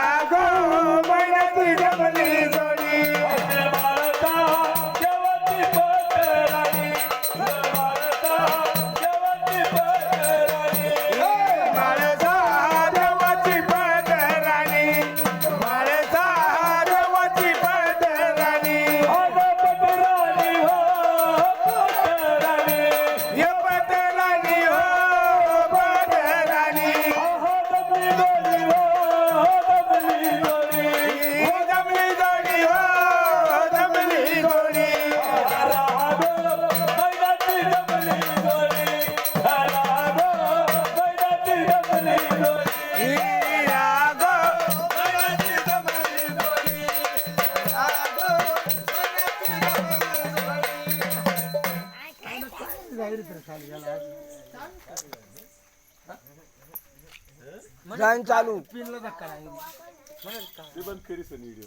I go, my lady, Japanese. जाईन चालू. ते बंद करीस व्हिडिओ